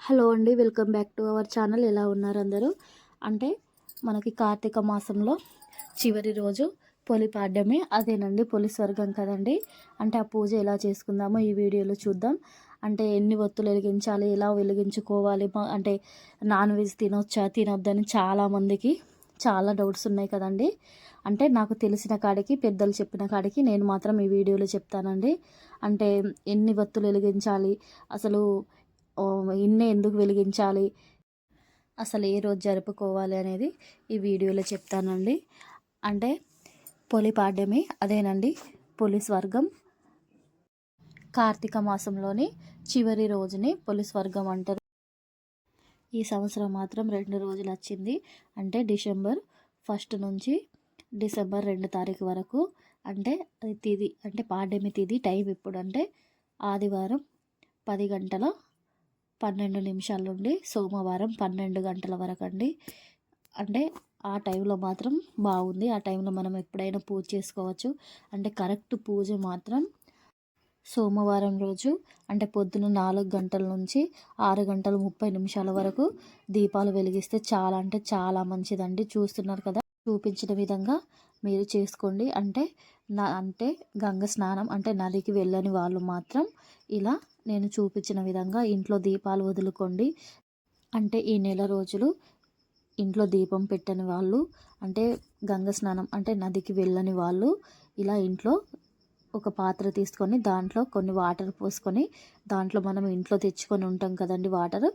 Hello అండి welcome back to our channel. ఎలా ఉన్నారు అందరూ? అంటే మనకి కార్తీక మాసంలో చివరి రోజు పొలి పాడ్యమే. అదేనండి పొలి స్వర్గం కదండి. అంటే ఆ పూజ ఎలా చేసుకుందామో ఈ వీడియోలో చూద్దాం. అంటే ఎన్ని ఒత్తులు వెలిగించాలి ఎలా వెలిగించుకోవాలి అంటే నాన్ వెజ్ తినొచ్చా తినొద్దని చాలామందికి చాలా డౌట్స్ ఉన్నాయి కదండి. అంటే నాకు తెలిసిన కాడికి పెద్దలు చెప్పిన కాడికి నేను మాత్రం ఈ వీడియోలో చెప్తానండి. అంటే ఎన్ని ఒత్తులు వెలిగించాలి అసలు ఇన్నే ఎందుకు వెలిగించాలి? అసలు ఏ రోజు జరుపుకోవాలి అనేది ఈ వీడియోలో చెప్తానండి. అంటే పొలి పాడ్యమి అదేనండి పొలి స్వర్గం. కార్తీక మాసంలోని చివరి రోజుని పొలి స్వర్గం అంటారు. ఈ సంవత్సరం మాత్రం రెండు రోజులు వచ్చింది. అంటే డిసెంబర్ ఫస్ట్ నుంచి డిసెంబర్ రెండు తారీఖు వరకు. అంటే తిది అంటే పాడ్యమి తిది టైం ఇప్పుడు. అంటే ఆదివారం పది గంటల పన్నెండు నిమిషాల నుండి సోమవారం పన్నెండు గంటల వరకు అండి అంటే ఆ టైంలో మాత్రం బాగుంది. ఆ టైంలో మనం ఎప్పుడైనా పూజ చేసుకోవచ్చు. అంటే కరెక్ట్ పూజ మాత్రం సోమవారం రోజు అంటే పొద్దున నాలుగు గంటల నుంచి ఆరు గంటల ముప్పై నిమిషాల వరకు దీపాలు వెలిగిస్తే చాలా అంటే చాలా మంచిదండి. చూస్తున్నారు కదా చూపించిన విధంగా మీరు చేసుకోండి. అంటే నా అంటే గంగ స్నానం అంటే నదికి వెళ్ళని వాళ్ళు మాత్రం ఇలా నేను చూపించిన విధంగా ఇంట్లో దీపాలు వదులుకోండి. అంటే ఈ నెల రోజులు ఇంట్లో దీపం పెట్టని వాళ్ళు అంటే గంగ స్నానం అంటే నదికి వెళ్ళని వాళ్ళు ఇలా ఇంట్లో ఒక పాత్ర తీసుకొని దాంట్లో కొన్ని వాటర్ పోసుకొని దాంట్లో మనం ఇంట్లో తెచ్చుకొని ఉంటాం కదండి వాటర్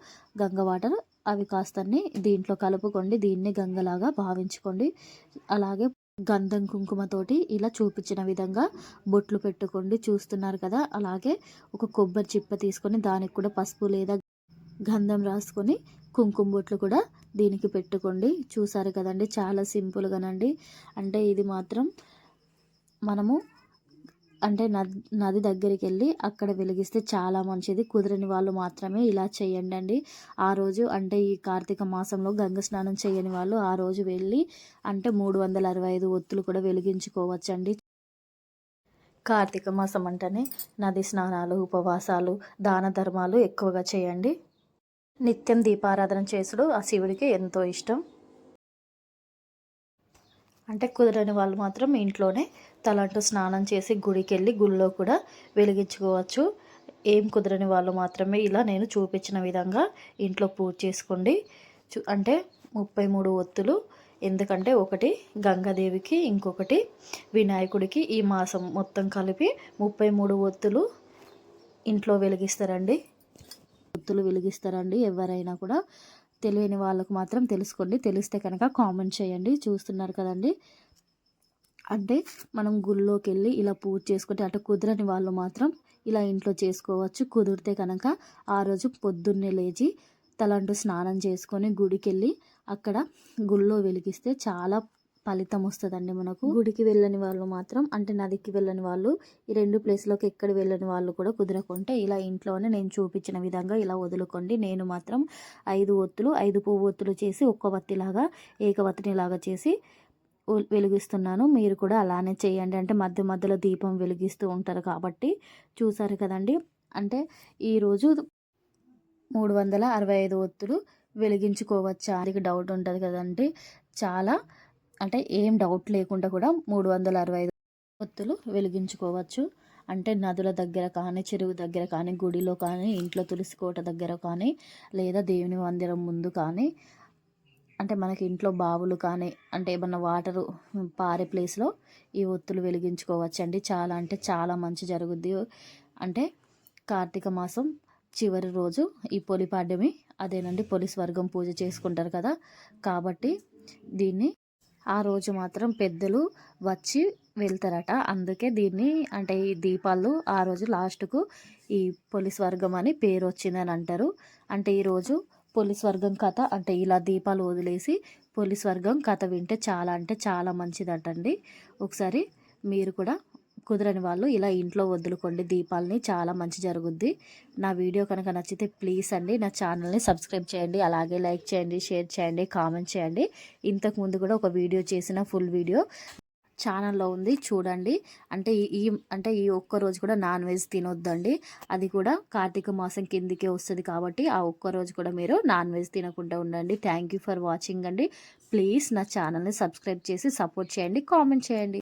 గంగ వాటర్ అవి కాస్తని దీంట్లో కలుపుకోండి. దీన్ని గంగలాగా భావించుకోండి. అలాగే గంధం కుంకుమతోటి ఇలా చూపించిన విధంగా బొట్లు పెట్టుకోండి. చూస్తున్నారు కదా? అలాగే ఒక కొబ్బరి చిప్ప తీసుకొని దానికి కూడా పసుపు లేదా గంధం రాసుకొని కుంకుమ బొట్లు కూడా దీనికి పెట్టుకోండి. చూసారు కదండి? చాలా సింపుల్గానండి. అంటే ఇది మాత్రం మనము అంటే నది నది దగ్గరికి వెళ్ళి అక్కడ వెలిగిస్తే చాలా మంచిది. కుదరని వాళ్ళు మాత్రమే ఇలా చేయండి అండి ఆ రోజు అంటే ఈ కార్తీక మాసంలో గంగ స్నానం చేయని వాళ్ళు ఆ రోజు వెళ్ళి అంటే మూడు వందల అరవై ఐదు ఒత్తులు కూడా వెలిగించుకోవచ్చండి. కార్తీక మాసం అంటేనే నది స్నానాలు ఉపవాసాలు దాన ధర్మాలు ఎక్కువగా చేయండి. నిత్యం దీపారాధన చేసుడు ఆ శివుడికి ఎంతో ఇష్టం. అంటే కుదరని వాళ్ళు మాత్రం ఇంట్లోనే తలంటూ స్నానం చేసి గుడికి వెళ్ళి గుళ్ళో కూడా వెలిగించుకోవచ్చు. ఏం కుదరని వాళ్ళు మాత్రమే ఇలా నేను చూపించిన విధంగా ఇంట్లో పూజ చేసుకోండి. అంటే ముప్పై మూడు ఒత్తులు. ఎందుకంటే ఒకటి గంగాదేవికి ఇంకొకటి వినాయకుడికి ఈ మాసం మొత్తం కలిపి ముప్పై మూడు ఒత్తులు ఇంట్లో వెలిగిస్తారండి. ఒత్తులు వెలిగిస్తారండి ఎవరైనా కూడా. తెలియని వాళ్ళకు మాత్రం తెలుసుకోండి. తెలిస్తే కనుక కామెంట్ చేయండి. చూస్తున్నారు కదండి. అంటే మనం గుళ్ళోకి వెళ్ళి ఇలా పూజ చేసుకుంటే అటు కుదరని వాళ్ళు మాత్రం ఇలా ఇంట్లో చేసుకోవచ్చు. కుదిరితే కనుక ఆ రోజు పొద్దున్నే లేచి తలంటూ స్నానం చేసుకొని గుడికి వెళ్ళి అక్కడ గుళ్ళో వెలిగిస్తే చాలా ఫలితం వస్తుందండి మనకు. గుడికి వెళ్ళని వాళ్ళు మాత్రం అంటే నదికి వెళ్ళని వాళ్ళు ఈ రెండు ప్లేస్లోకి ఎక్కడ వెళ్ళని వాళ్ళు కూడా కుదరకుంటే ఇలా ఇంట్లోనే నేను చూపించిన విధంగా ఇలా వదులుకోండి. నేను మాత్రం ఐదు ఒత్తులు ఐదు పువ్వు ఒత్తులు చేసి ఒక్క వత్తిలాగా ఏకవత్తినిలాగా చేసి వెలిగిస్తున్నాను. మీరు కూడా అలానే చేయండి. అంటే మధ్య మధ్యలో దీపం వెలిగిస్తూ ఉంటారు కాబట్టి చూసారు కదండి. అంటే ఈరోజు మూడు వందల అరవై ఐదు ఒత్తులు వెలిగించుకోవచ్చా? అది డౌట్ ఉంటుంది కదండి. చాలా అంటే ఏం డౌట్ లేకుండా కూడా మూడు వందల అరవై ఐదు ఒత్తులు వెలిగించుకోవచ్చు. అంటే నదుల దగ్గర కానీ చెరువు దగ్గర కానీ గుడిలో కానీ ఇంట్లో తులసి కోట దగ్గర కానీ లేదా దేవుని మందిరం ముందు కానీ అంటే మనకి ఇంట్లో బావులు కానీ అంటే ఏమన్నా వాటరు పారే ప్లేస్లో ఈ ఒత్తులు వెలిగించుకోవచ్చండి. చాలా అంటే చాలా మంచి జరుగుద్ది. అంటే కార్తీక మాసం చివరి రోజు ఈ పొలి పాడ్యమి అదేనండి పొలి స్వర్గం పూజ చేసుకుంటారు కదా. కాబట్టి దీన్ని ఆ రోజు మాత్రం పెద్దలు వచ్చి వెళ్తారట. అందుకే దీన్ని అంటే ఈ దీపాలు ఆ రోజు లాస్ట్కు ఈ పొలి స్వర్గం అని పేరు వచ్చిందని అంటారు. అంటే ఈరోజు పొలి స్వర్గం కథ అంటే ఇలా దీపాలు వదిలేసి పొలి స్వర్గం కథ వింటే చాలా అంటే చాలా మంచిదటండి. ఒకసారి మీరు కూడా కుదరని వాళ్ళు ఇలా ఇంట్లో వదులుకోండి. దీపాలని చాలా మంచి జరుగుద్ది. నా వీడియో కనుక నచ్చితే ప్లీజ్ అండి. నా ఛానల్ని సబ్స్క్రైబ్ చేయండి. అలాగే లైక్ చేయండి షేర్ చేయండి కామెంట్ చేయండి. ఇంతకు ముందు కూడా ఒక వీడియో చేసిన ఫుల్ వీడియో ఛానల్లో ఉంది. చూడండి. అంటే ఈ- ఈ అంటే ఈ ఒక్క రోజు కూడా నాన్ వెజ్ తినొద్దండి. అది కూడా కార్తీక మాసం కిందికే వస్తుంది కాబట్టి ఆ ఒక్క రోజు కూడా మీరు నాన్ వెజ్ తినకుండా ఉండండి. థ్యాంక్ యూ ఫర్ వాచింగ్ అండి. ప్లీజ్ నా ఛానల్ని సబ్స్క్రైబ్ చేసి సపోర్ట్ చేయండి కామెంట్ చేయండి.